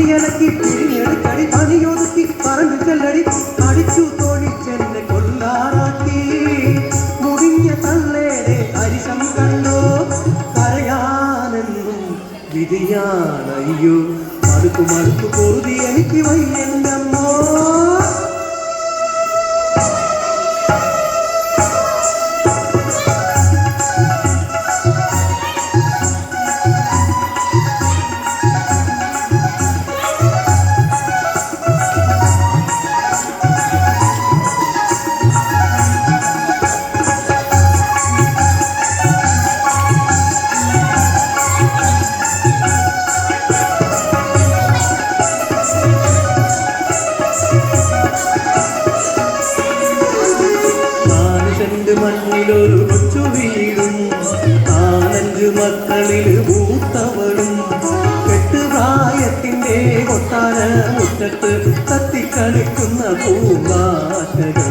കഴുകടി തുണിയലക്കി പിഴിഞ്ഞെടുക്കടി പണിയൊതുക്കി പറമ്പ് ചെല്ലടി അടിച്ചു തോണിച്ചെന്നെ കൊല്ലാറാക്കി മുടിഞ്ഞ തള്ളേടെ അരിശം കണ്ടോ? കരയാനെന്നും വിധിയാണയ്യോ? മടുക്കു മടുക്കു പൊറുതി എനിക്ക് വയ്യണ്ടമ്മോ നാലുചെണ്ട് മണ്ണിലൊരു കൊച്ചു വീടും നാലഞ്ച് മക്കളിൽ പൂത്തവളും കെട്ടുപ്രായത്തിന്റെ കൊട്ടാര മുറ്റത്ത് തത്തിക്കളിക്കുന്ന പൂങ്കാറ്റകൾ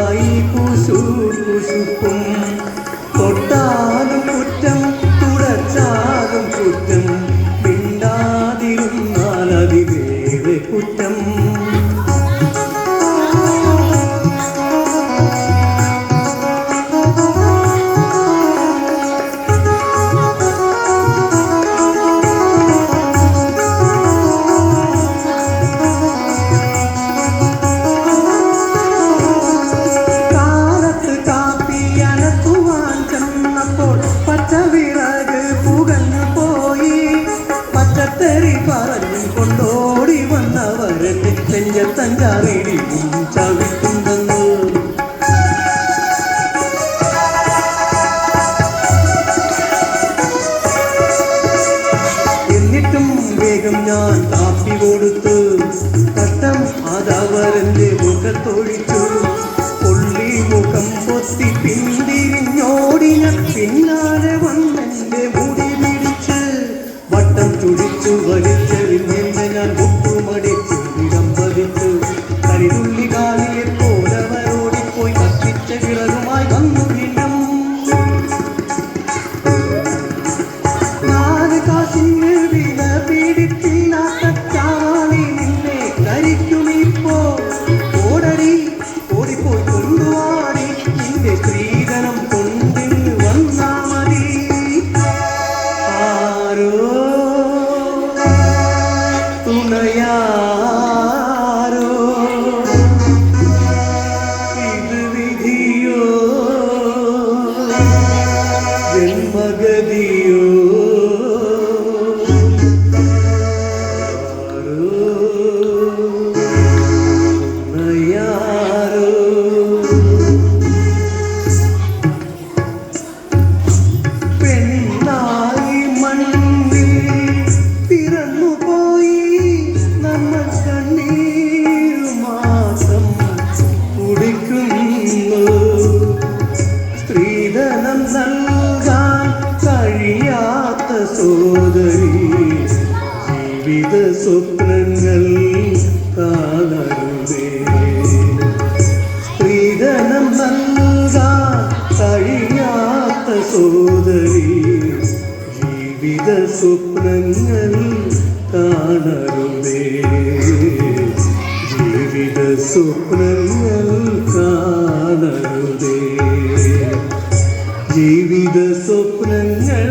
കൊണ്ടോടി വന്നവരെ നെഞ്ചത്തഞ്ചാറിടിയും ചവിട്ടുണ്ടെന്ന് എന്നിട്ടും വേഗം ഞാൻ കാപ്പി കൊടുത്ത് ചുടിച്ചു വലിച്ചെറിഞ്ഞെന്ന് ഞാൻ മുട്ടുമടിച്ചു দিও സോദരി ജീവിത സ്വപ്നങ്ങൾ കാണരുതേ സ്ത്രീധനം നൽകാൻ കഴിയാത്ത സോദരി ജീവിത സ്വപ്നങ്ങൾ കാണരുതേ ജീവിത സ്വപ്നങ്ങൾ കാണരുതേ ജീവിത സ്വപ്നങ്ങൾ